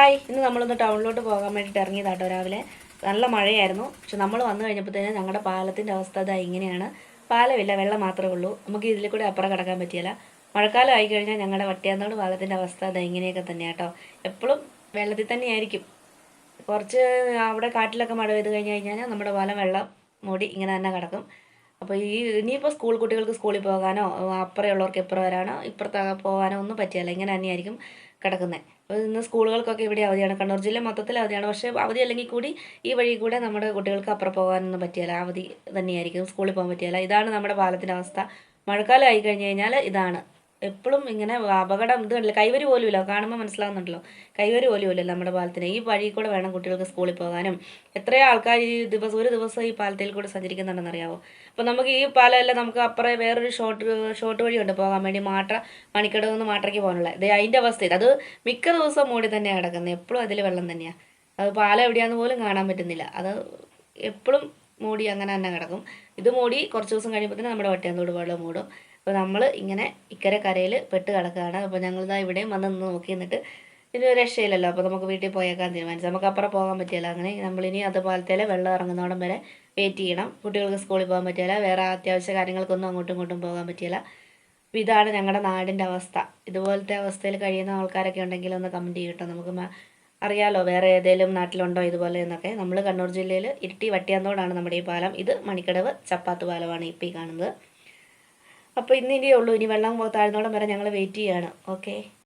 Hi. ഇന്ന് നമ്മളൊന്ന് ടൗണിലോട്ട് പോകാൻ വേണ്ടിയിട്ട് ഇറങ്ങിയതാട്ടോ രാവിലെ. നല്ല മഴയായിരുന്നു. പക്ഷെ നമ്മൾ വന്നു തന്നെ ഞങ്ങളുടെ പാലത്തിന്റെ അവസ്ഥ അതാ ഇങ്ങനെയാണ്. പാലമില്ല വെള്ളം മാത്രമേ ഉള്ളൂ. നമുക്ക് ഇതിൽ കൂടെ അപ്പുറം കിടക്കാൻ പറ്റിയില്ല. മഴക്കാലം ആയി കഴിഞ്ഞാൽ ഞങ്ങളുടെ വട്ടിയാന്തോട് പാലത്തിന്റെ അവസ്ഥ അതാ ഇങ്ങനെയൊക്കെ തന്നെയാട്ടോ. എപ്പോഴും വെള്ളത്തിൽ തന്നെയായിരിക്കും. കുറച്ച് അവിടെ കാട്ടിലൊക്കെ മഴ പെയ്ത് കഴിഞ്ഞ് കഴിഞ്ഞാൽ നമ്മുടെ പാലം വെള്ളം മൂടി ഇങ്ങനെ തന്നെ കിടക്കും. അപ്പോൾ ഈ ഇനിയിപ്പോൾ സ്കൂൾ കുട്ടികൾക്ക് സ്കൂളിൽ പോകാനോ അപ്പുറമുള്ളവർക്ക് ഇപ്പുറം വരാനോ ഇപ്പുറത്ത് പോകാനോ ഒന്നും പറ്റിയല്ല ഇങ്ങനെ തന്നെയായിരിക്കും കിടക്കുന്നത് അപ്പോൾ ഇന്ന് സ്കൂളുകൾക്കൊക്കെ ഇവിടെ അവധിയാണ്. കണ്ണൂർ ജില്ല മൊത്തത്തിൽ അവധിയാണ്. പക്ഷേ അവധി അല്ലെങ്കിൽ കൂടി ഈ വഴി കൂടെ നമ്മുടെ കുട്ടികൾക്ക് അപ്പുറം പോകാനൊന്നും പറ്റിയല്ല അവധി തന്നെയായിരിക്കും. സ്കൂളിൽ പോകാൻ പറ്റിയല്ല ഇതാണ് നമ്മുടെ പാലത്തിന്റെ അവസ്ഥ. മഴക്കാലം ആയി കഴിഞ്ഞ് കഴിഞ്ഞാൽ ഇതാണ്. എപ്പോഴും ഇങ്ങനെ അപകടം ഇത് കണ്ടില്ല? കൈവരി പോലും ഇല്ല കാണുമ്പോൾ മനസ്സിലാകുന്നുണ്ടല്ലോ കൈവരി പോലും ഇല്ലല്ലോ നമ്മുടെ പാലത്തിന്. ഈ വഴി കൂടെ വേണം കുട്ടികൾക്ക് സ്കൂളിൽ പോകാനും. എത്രയോ ആൾക്കാർ ഈ ദിവസം ഒരു ദിവസം ഈ പാലത്തിൽ കൂടെ സഞ്ചരിക്കുന്നുണ്ടെന്ന് അറിയാവോ? അപ്പോൾ നമുക്ക് ഈ പാലമല്ല നമുക്ക് അപ്പുറം വേറൊരു ഷോർട്ട് ഷോർട്ട് വഴിയുണ്ട് പോകാൻ വേണ്ടി മാട്ര മണിക്കടവ് നിന്ന് മാട്രയ്ക്ക് പോകാനുള്ള. ഇത് അതിന്റെ അവസ്ഥ ഇത്. അത് മിക്ക ദിവസവും മൂടി തന്നെയാണ് കിടക്കുന്നത്. എപ്പോഴും അതിൽ വെള്ളം തന്നെയാണ് അത് പാലം എവിടെയാണെന്ന് പോലും കാണാൻ പറ്റുന്നില്ല. അത് എപ്പോഴും മൂടി അങ്ങനെ തന്നെ കിടക്കും. ഇത് മൂടി കുറച്ച് ദിവസം കഴിയുമ്പോൾ തന്നെ നമ്മുടെ വട്ടിയാന്തോട് വെള്ളം മൂടും. അപ്പോൾ നമ്മൾ ഇങ്ങനെ ഇക്കരെ കരയിൽ പെട്ട് കിടക്കുകയാണ്. അപ്പോൾ ഞങ്ങളിതാ ഇവിടെയും വന്ന് നിന്ന് നോക്കി നിന്നിട്ട് ഇനി രക്ഷയില്ലല്ലോ. അപ്പോൾ നമുക്ക് വീട്ടിൽ പോയേക്കാൻ തീരുമാനിച്ചു. നമുക്ക് അപ്പുറം പോകാൻ പറ്റില്ല. അങ്ങനെ നമ്മളിനി അതുപോലത്തെ വെള്ളം ഇറങ്ങുന്നോടം വരെ വെയിറ്റ് ചെയ്യണം. കുട്ടികൾക്ക് സ്കൂളിൽ പോകാൻ പറ്റില്ല. വേറെ അത്യാവശ്യ കാര്യങ്ങൾക്കൊന്നും അങ്ങോട്ടും ഇങ്ങോട്ടും പോകാൻ പറ്റില്ല. അപ്പോൾ ഇതാണ് ഞങ്ങളുടെ നാടിന്റെ അവസ്ഥ. ഇതുപോലത്തെ അവസ്ഥയിൽ കഴിയുന്ന ആൾക്കാരൊക്കെ ഉണ്ടെങ്കിൽ ഒന്ന് കമന്റ് ചെയ്യട്ടോ. നമുക്ക് അറിയാലോ വേറെ ഏതെങ്കിലും നാട്ടിലുണ്ടോ ഇതുപോലെ എന്നൊക്കെ. നമ്മൾ കണ്ണൂർ ജില്ലയിൽ ഇരിട്ടി വട്ടിയാന്തോടാണ് നമ്മുടെ ഈ പാലം. ഇത് മണിക്കടവ് ചപ്പാത്ത് പാലമാണ് ഇപ്പോൾ ഈ കാണുന്നത്. അപ്പോൾ ഇന്ന് ഉള്ളൂ. ഇനി വെള്ളം താഴ്ന്നോളം വരെ ഞങ്ങൾ വെയിറ്റ് ചെയ്യാണ്. ഓക്കെ